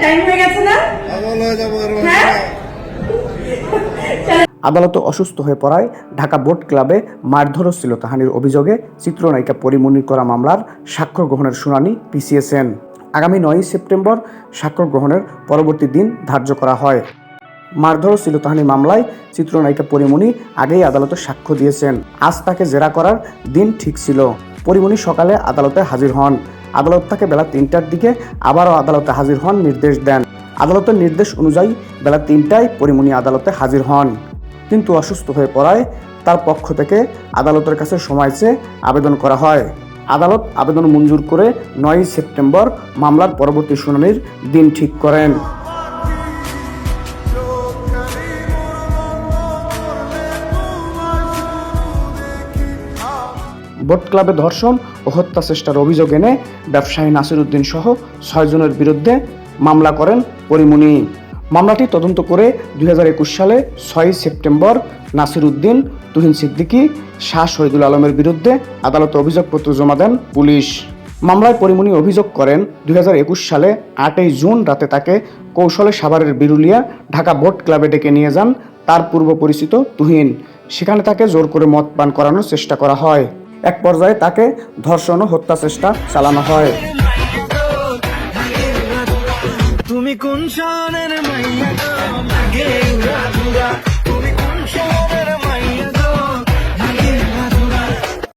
Time হয়ে গেছে না? আদালতে অসুস্থ হয়ে পড়ায় ঢাকা বোট ক্লাবে মারধর ছিল শ্লীলতাহানির অভিযোগে চিত্রনায়িকা পরিমণির করা মামলার সাক্ষ্য গ্রহণের শুনানি পিছিয়েছেন। আগামী নয়ই সেপ্টেম্বর সাক্ষ্য গ্রহণের পরবর্তী দিন ধার্য করা হয়। মারধর ছিল শ্লীলতাহানি মামলায় চিত্রনায়িকা পরিমণি আগেই আদালতে সাক্ষ্য দিয়েছেন। আজ তাকে জেরা করার দিন ঠিক ছিল। পরিমণি সকালে আদালতে হাজির হন। আদালত তাকে বেলা তিনটার দিকে আবারও আদালতে হাজির হন নির্দেশ দেন। আদালতের নির্দেশ অনুযায়ী বেলা তিনটায় পরিমণি আদালতে হাজির হন। কিন্তু অসুস্থ হয়ে পড়ায় তার পক্ষ থেকে আদালতের কাছে সময় চেয়ে আবেদন করা হয়। আদালত আবেদন মঞ্জুর করে নয়ই সেপ্টেম্বর মামলার পরবর্তী শুনানির দিন ঠিক করেন। বোট ক্লাবে ধর্ষণ ও হত্যা চেষ্টার অভিযোগ এনে ব্যবসায়ী নাসিরুদ্দিন সহ ছয়জনের বিরুদ্ধে মামলা করেন পরিমণি। মামলাটি তদন্ত করে দুই হাজার একুশ সালে ছয়ই সেপ্টেম্বর নাসিরুদ্দিন, তুহিন সিদ্দিকী, শাহ শহীদুল আলমের বিরুদ্ধে আদালতে অভিযোগপত্র জমা দেন পুলিশ। মামলায় পরিমণি অভিযোগ করেন, দুই হাজার একুশ সালে আটই জুন রাতে তাকে কৌশলে সাভারের বিরুলিয়া ঢাকা বোট ক্লাবে ডেকে নিয়ে যান, তার পূর্ব পরিচিত তুহিন। সেখানে তাকে জোর করে মদ পান করানোর চেষ্টা করা হয়। এক পর্যায়ে তাকে ধর্ষণ ও হত্যা চেষ্টা চালানো হয়। তুমি কোন